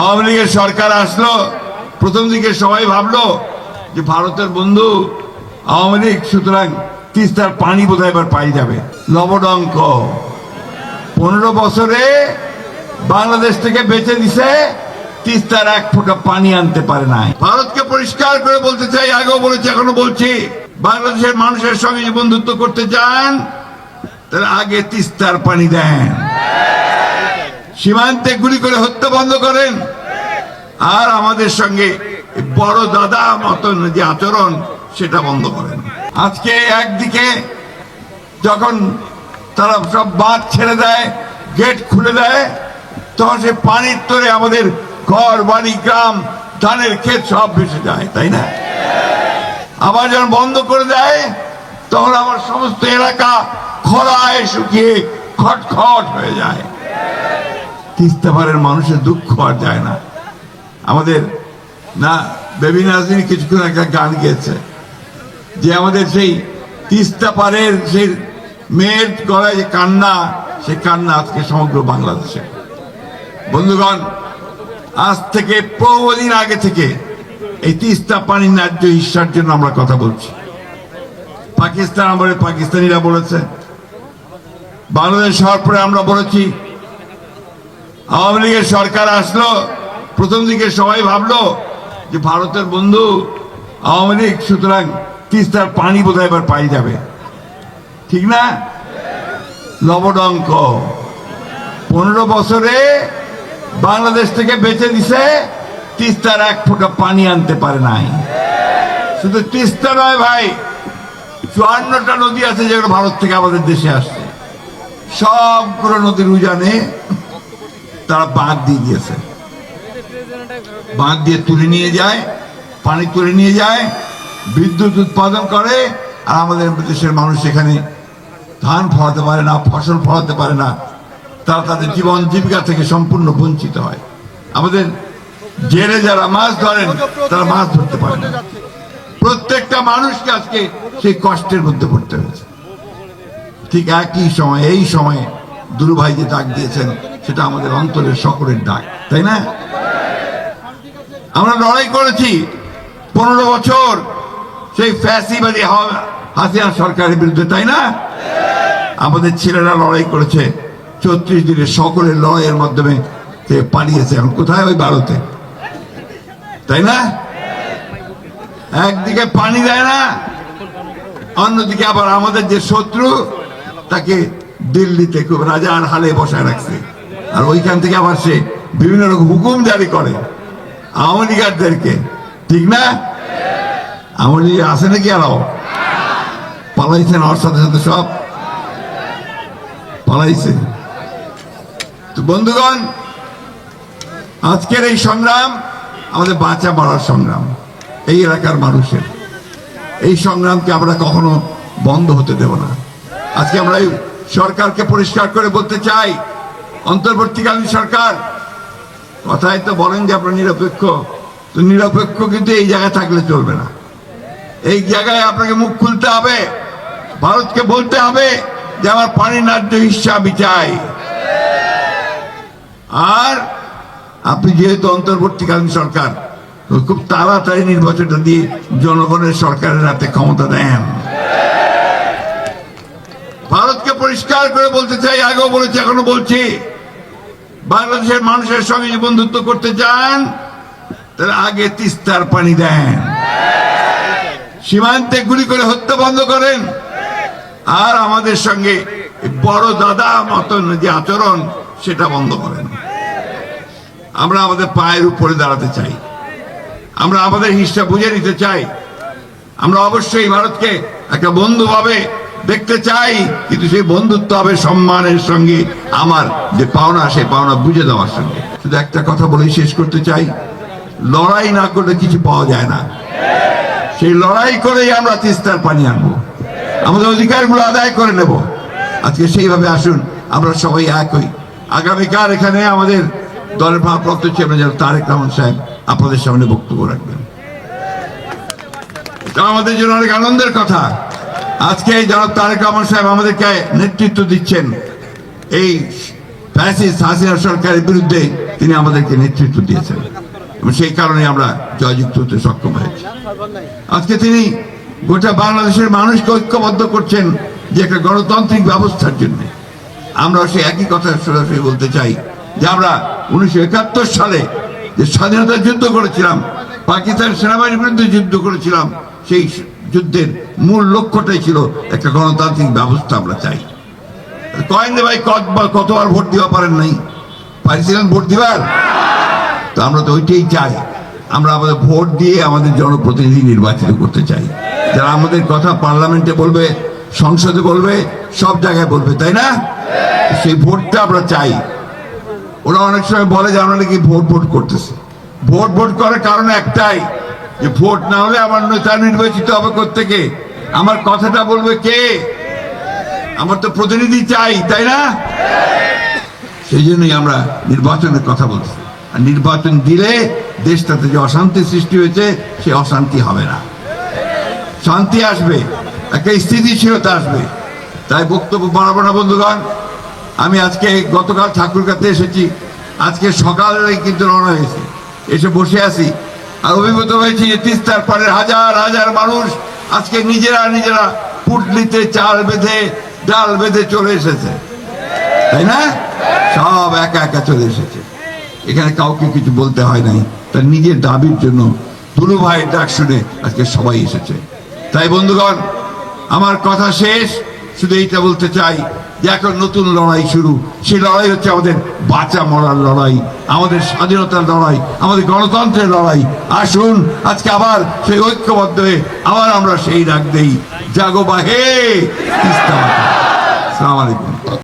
আওয়ামী লীগের সরকার আসলো, প্রথম দিকে সবাই ভাবলো যে ভারতের বন্ধু আওয়ামী লীগ, সুতরাং তিস্তার পানি বোধহয় এবার পাই যাবে। লবডঙ্ক। পনেরো বছরে বাংলাদেশ থেকে বেঁচে দিছে, তিস্তার এক ফোঁটা পানি আনতে পারে নাই। ভারতকে পরিষ্কার করে বলতে চাই, আগেও বলেছি, এখনও বলছি, বাংলাদেশের মানুষের সঙ্গে বন্ধুত্ব করতে চান তাহলে আগে তিস্তার পানি দেন। সীমান্তে গুলি করে হত্যা বন্ধ করেন। আর আমাদের সঙ্গে বড় দাদা মতন যে আচরণ, সেটা বন্ধ করেন। আজকে একদিকে যখন তারা সব বাঁধ ছেড়ে দেয়, গেট খুলে দেয়, তখন সে পানির তোরে আমাদের ঘর, বাড়ি, গ্রাম, ধানের ক্ষেত সব ভেসে যায়, তাই না? আবার যখন বন্ধ করে দেয়, তখন আমার সমস্ত এলাকা খরায় শুকিয়ে খটখট হয়ে যায়। তিস্তাপাড়ের মানুষের দুঃখ আর যায় না। আমাদের, না, বেবি নাজিনী কিছুক্ষণ একটা গান গেয়েছে। যে আমাদের সেই তিস্তা পারের সেই মেয়ের গলায় যে কান্না, সেই কান্না আজকে সমগ্র বাংলাদেশে। বন্ধুগণ, আজ থেকে বহুদিন আগে থেকে এই তিস্তা পানির ন্যায্য হিসার জন্য আমরা কথা বলছি। পাকিস্তান আমাদের পাকিস্তানিরা বলেছে, বাংলাদেশ হওয়ার পরে আমরা বলেছি আওয়ামী লীগের সরকার আসলো, প্রথম দিকে সবাই ভাবলো যে ভারতের বন্ধু আওয়ামী লীগ, সুতরাং তিস্তার পানি বোধহয় এবার পাই যাবে। ঠিক না? লবডঙ্ক। পনেরো বছরে বাংলাদেশ থেকে বেঁচে দিছে, তিস্তার এক ফোঁটা পানি আনতে পারে নাই। শুধু তিস্তা নয় ভাই, চুয়ান্নটা নদী আছে যেগুলো ভারত থেকে আমাদের দেশে আসছে। সবগুলো নদীর উজানে তারা বাঁধ দিয়ে দিয়েছে বাঁধ দিয়ে তুলে নিয়ে যায়, পানি তুলে নিয়ে যায়, বিদ্যুৎ উৎপাদন করে, আর আমাদের দেশের মানুষ এখানে ধান ফলাতে পারে না, ফসল ফলাতে পারে না। তারা তাদের জীবন জীবিকা থেকে সম্পূর্ণ বঞ্চিত হয়। আমাদের জেলে যারা মাছ ধরেন, তারা মাছ ধরতে পারে না। প্রত্যেকটা মানুষকে আজকে সেই কষ্টের মধ্যে পড়তে হয়েছে। ঠিক একই সময়, এই সময়ে দুরু ভাই যে ডাক দিয়েছেন সেটা আমাদের অন্তরের সকলের ডাক তাই না? আমরা লড়াই করেছি পনেরো বছর সেই ফ্যাসিবাদী হাসিনা সরকারের বিরুদ্ধে, তাই না? আমাদের ছেলেরা লড়াই করেছে চৌত্রিশ দিনের সকলের লড়াইয়ের মাধ্যমে সে পালিয়েছে এখন কোথায়? ওই ভারতে। তাই না? একদিকে পানি দেয় না, অন্যদিকে আবার আমাদের যে শত্রু, তাকে দিল্লিতে খুব রাজার হালে বসায় রাখছে। আর ওইখান থেকে আবার সে বিভিন্ন রকম হুকুম জারি করে আওয়ামী লীগারদেরকে। ঠিক না? আওয়ামী লীগ আছে নাকি আরও পালাইছেন ওর সাথে সাথে সব? পালাইছে। তো বন্ধুগণ, আজকের এই সংগ্রাম আমাদের বাঁচা মারার সংগ্রাম, এই এলাকার মানুষের। এই সংগ্রামকে আমরা কখনো বন্ধ হতে দেব না। আজকে আমরা সরকারকে পরিষ্কার করে বলতে চাই অন্তর্বর্তীকালীন সরকার কথায় তো বলেন যে আপনার নিরপেক্ষ। তো নিরপেক্ষ কিন্তু এই জায়গায় থাকলে চলবে না। এই জায়গায় আপনাকে মুখ খুলতে হবে, ভারতকে বলতে হবে যে আমার পানি ন্যায্য আমি চাই। আর আপনি যেহেতু অন্তর্বর্তীকালীন সরকার খুব তাড়াতাড়ি নির্বাচনটা দিয়ে জনগণের সরকারের হাতে ক্ষমতা দেন। ভারতকে পরিষ্কার করে বলতে চাই, আগেও বলেছি এখনও বলছি। বাংলাদেশের মানুষের সঙ্গে বন্ধুত্ব করতে চান, তাহলে আগে তিস্তার পানি দেন। সীমান্তে গুলি করে হত্যা বন্ধ করেন। আর আমাদের সঙ্গে বড় দাদা মতন যে আচরণ, সেটা বন্ধ করেন। আমরা আমাদের পায়ের উপরে দাঁড়াতে চাই। আমরা আমাদের হিসাব বুঝে নিতে চাই। আমরা অবশ্যই ভারতকে একটা বন্ধু ভাবে দেখতে চাই, কিন্তু সেই বন্ধুত্ব হবে সম্মানের সঙ্গে আমার, যে পাওনা, সেই পাওনা বুঝে দেওয়ার সঙ্গে। শুধু একটা কথা বলেই শেষ করতে চাই, লড়াই না করলে কিছু পাওয়া যায় না। সেই লড়াই করেই আমরা তিস্তার পানি আনব। আমাদের অধিকারগুলো আদায় করে নেব। আজকে সেইভাবে আসুন, আমরা সবাই এক হই। আগামীকাল এখানে আমাদের দলের ভারপ্রাপ্ত চেয়ারম্যান যেন তারেক রহমান সাহেব আপনাদের সামনে বক্তব্য রাখবেন। আমাদের জন্য অনেক আনন্দের কথা। আজকে এই জনাব তারেক রহমান সাহেব আমাদেরকে নেতৃত্ব দিচ্ছেন। এই ফ্যাসিস্ট হাসিনা সরকারের বিরুদ্ধে তিনি আমাদেরকে নেতৃত্ব দিয়েছেন। এবং সেই কারণে আমরা জয়যুক্ত হতে সক্ষম হয়েছি। আজকে তিনি গোটা বাংলাদেশের মানুষকে ঐক্যবদ্ধ করছেন যে একটা গণতান্ত্রিক ব্যবস্থার জন্য। আমরা সেই একই কথা সরাসরি বলতে চাই যে আমরা উনিশশো একাত্তর সালে যে স্বাধীনতার যুদ্ধ করেছিলাম পাকিস্তান সেনাবাহিনীর বিরুদ্ধে যুদ্ধ করেছিলাম, সেই যুদ্ধের মূল লক্ষ্যটাই ছিল একটা গণতান্ত্রিক ব্যবস্থা আমরা চাই। কয়েন ভাই কতবার কতবার ভোট দেওয়া পারেন নাই? পাইছিলেন ভোট দিবার? তো আমরা তো ওইটাই চাই। আমরা আমাদের ভোট দিয়ে আমাদের জনপ্রতিনিধি নির্বাচিত করতে চাই। যারা আমাদের কথা পার্লামেন্টে বলবে, সংসদে বলবে, সব জায়গায় বলবে, তাই না? সেই ভোটটা আমরা চাই। ওরা অনেক সময় বলে যে আমরা নাকি ভোট ভোট করতেছে। ভোট ভোট করার কারণ একটাই, যে ভোট না হলে আমার নেতা নির্বাচিত হবে থেকে আমার কথাটা বলবে কে? আমার তো প্রতিনিধি চাই, তাই না? সেই জন্যই আমরা নির্বাচনের কথা বলছি। আর নির্বাচন দিলে দেশটাতে যে অশান্তি সৃষ্টি হয়েছে, সে অশান্তি হবে না। শান্তি আসবে, একটা স্থিতিশীলতা আসবে। তাই বক্তব্য বাড়াবো না, বন্ধুগণ। আমি আজকে গতকাল ঠাকুরকাতে এসেছি। আজকে সকালে কিন্তু রওনা হয়েছে। এসে বসে আছি। আর অভিভূত হয়েছি যে তিস্তার পাড়ের হাজার হাজার মানুষ আজকে নিজেরা নিজেরা পুটলিতে চাল বেঁধে, ডাল বেঁধে চলে এসেছে। তাই না? সব একা একা চলে এসেছে। এখানে কাউকে কিছু বলতে হয় নাই। তার নিজের দাবির জন্য দুলু ভাইয়ের ডাক শুনে আজকে সবাই এসেছে। তাই বন্ধুগণ, আমার কথা শেষ। শুধু এইটা বলতে চাই যে এখন নতুন লড়াই শুরু। সেই লড়াই হচ্ছে আমাদের বাঁচা মরার লড়াই, আমাদের স্বাধীনতার লড়াই, আমাদের গণতন্ত্রের লড়াই। আসুন, আজকে আবার সেই ঐক্যবদ্ধ হয়ে আবার আমরা সেই ডাক দেই। জাগো বাহে মাতা। আলাইকুম।